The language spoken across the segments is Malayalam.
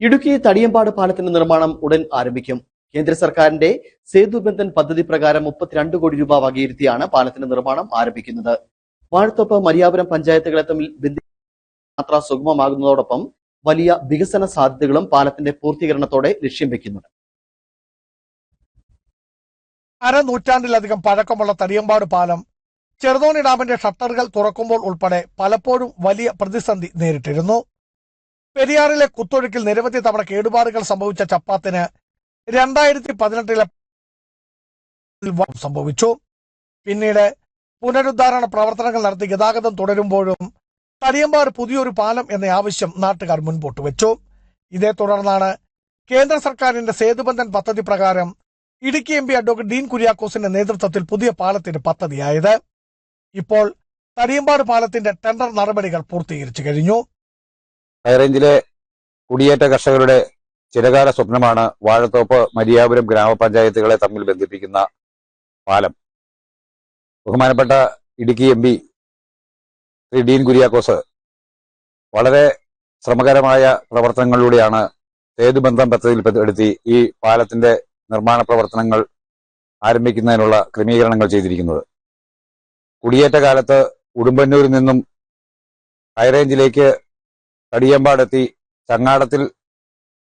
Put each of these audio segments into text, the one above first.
ഇടുക്കി തടിയമ്പാട് പാലത്തിന്റെ നിർമ്മാണം ഉടൻ ആരംഭിക്കും. കേന്ദ്ര സർക്കാരിന്റെ സേതുബന്ധൻ പദ്ധതി പ്രകാരം മുപ്പത്തിരണ്ട് കോടി രൂപ വകയിരുത്തിയാണ് പാലത്തിന്റെ നിർമ്മാണം ആരംഭിക്കുന്നത്. വാഴത്തോപ്പ് മരിയാപുരം പഞ്ചായത്തുകളെ തമ്മിൽ യാത്ര സുഗമമാകുന്നതോടൊപ്പം വലിയ വികസന സാധ്യതകളും പാലത്തിന്റെ പൂർത്തീകരണത്തോടെ ലക്ഷ്യം വെക്കുന്നുണ്ട്. അരനൂറ്റാണ്ടിലധികം പഴക്കമുള്ള തടിയമ്പാട് പാലം ചെറുതോണി ഡാമിന്റെ ഷട്ടറുകൾ തുറക്കുമ്പോൾ ഉൾപ്പെടെ പലപ്പോഴും വലിയ പ്രതിസന്ധി നേരിട്ടിരുന്നു. പെരിയാറിലെ കുത്തൊഴുക്കിൽ നിരവധി തവണ കേടുപാടുകൾ സംഭവിച്ച ചപ്പാത്തിന് രണ്ടായിരത്തി പതിനെട്ടിലെ സംഭവിച്ചു. പിന്നീട് പുനരുദ്ധാരണ പ്രവർത്തനങ്ങൾ നടത്തി ഗതാഗതം തുടരുമ്പോഴും തടിയമ്പാട് പുതിയൊരു പാലം എന്ന ആവശ്യം നാട്ടുകാർ മുൻപോട്ട് വെച്ചു. ഇതേ തുടർന്നാണ് കേന്ദ്ര സർക്കാരിന്റെ സേതുബന്ധൻ പദ്ധതി പ്രകാരം Idukki M P advocate Dean കുര്യാക്കോസിന്റെ നേതൃത്വത്തിൽ പുതിയ പാലത്തിന് പദ്ധതിയായത്. ഇപ്പോൾ തടിയമ്പാട് പാലത്തിന്റെ ടെൻഡർ നടപടികൾ പൂർത്തീകരിച്ചു കഴിഞ്ഞു. ഹൈറേഞ്ചിലെ കുടിയേറ്റ കർഷകരുടെ ചിരകാല സ്വപ്നമാണ് വാഴത്തോപ്പ് മരിയാപുരം ഗ്രാമപഞ്ചായത്തുകളെ തമ്മിൽ ബന്ധിപ്പിക്കുന്ന പാലം. ബഹുമാനപ്പെട്ട ഇടുക്കി എം പി ശ്രീ ഡീൻ കുര്യാക്കോസ് വളരെ ശ്രമകരമായ പ്രവർത്തനങ്ങളിലൂടെയാണ് സേതുബന്ധം പദ്ധതിയിൽ പെടുത്തി ഈ പാലത്തിന്റെ നിർമ്മാണ പ്രവർത്തനങ്ങൾ ആരംഭിക്കുന്നതിനുള്ള ക്രമീകരണങ്ങൾ ചെയ്തിരിക്കുന്നത്. കുടിയേറ്റ കാലത്ത് ഉടുമ്പന്നൂരിൽ നിന്നും ഹൈറേഞ്ചിലേക്ക് തടിയമ്പാടെത്തി ചങ്ങാടത്തിൽ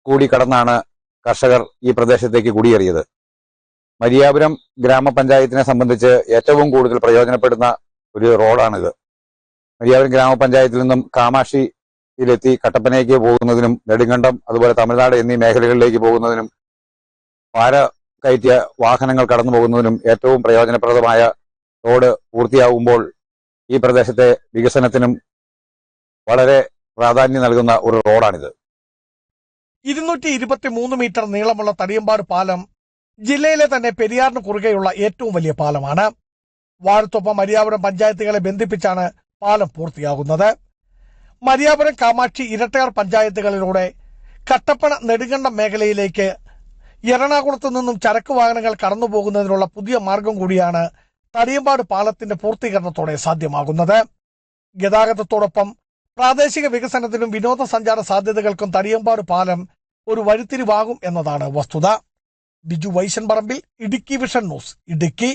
കൂടി കടന്നാണ് കർഷകർ ഈ പ്രദേശത്തേക്ക് കുടിയേറിയത്. മരിയാപുരം ഗ്രാമപഞ്ചായത്തിനെ സംബന്ധിച്ച് ഏറ്റവും കൂടുതൽ പ്രയോജനപ്പെടുന്ന ഒരു റോഡാണിത്. മരിയാപുരം ഗ്രാമപഞ്ചായത്തിൽ നിന്നും കാമാക്ഷിയിലെത്തി കട്ടപ്പനയ്ക്ക് പോകുന്നതിനും നെടുങ്കണ്ടം അതുപോലെ തമിഴ്നാട് എന്നീ മേഖലകളിലേക്ക് പോകുന്നതിനും വാര കയറ്റിയ വാഹനങ്ങൾ കടന്നു പോകുന്നതിനും ഏറ്റവും പ്രയോജനപ്രദമായ റോഡ് പൂർത്തിയാകുമ്പോൾ ഈ പ്രദേശത്തെ വികസനത്തിനും വളരെ പ്രാധാന്യം നൽകുന്ന ഒരു റോഡാണിത്. ഇരുന്നൂറ്റി ഇരുപത്തി മൂന്ന് മീറ്റർ നീളമുള്ള തടിയമ്പാട് പാലം ജില്ലയിലെ തന്നെ പെരിയാറിന് കുറുകെയുള്ള ഏറ്റവും വലിയ പാലമാണ്. വാഴത്തൊപ്പം മരിയാപുരം പഞ്ചായത്തുകളെ ബന്ധിപ്പിച്ചാണ് പാലം പൂർത്തിയാകുന്നത്. മരിയാപുരം കാമാക്ഷി ഇരട്ടയാർ പഞ്ചായത്തുകളിലൂടെ കട്ടപ്പണ നെടുങ്കണ്ടം മേഖലയിലേക്ക് എറണാകുളത്തു നിന്നും ചരക്ക് വാഹനങ്ങൾ കടന്നുപോകുന്നതിനുള്ള പുതിയ മാർഗം കൂടിയാണ് തടിയമ്പാട് പാലത്തിന്റെ പൂർത്തീകരണത്തോടെ സാധ്യമാകുന്നത്. ഗതാഗതത്തോടൊപ്പം പ്രാദേശിക വികസനത്തിനും വിനോദസഞ്ചാര സാധ്യതകൾക്കും തടിയമ്പാട് പാലം ഒരു വഴിത്തിരിവാകും എന്നതാണ് വസ്തുത. Biju Vaishan Parambil Idukki Vision News Idukki.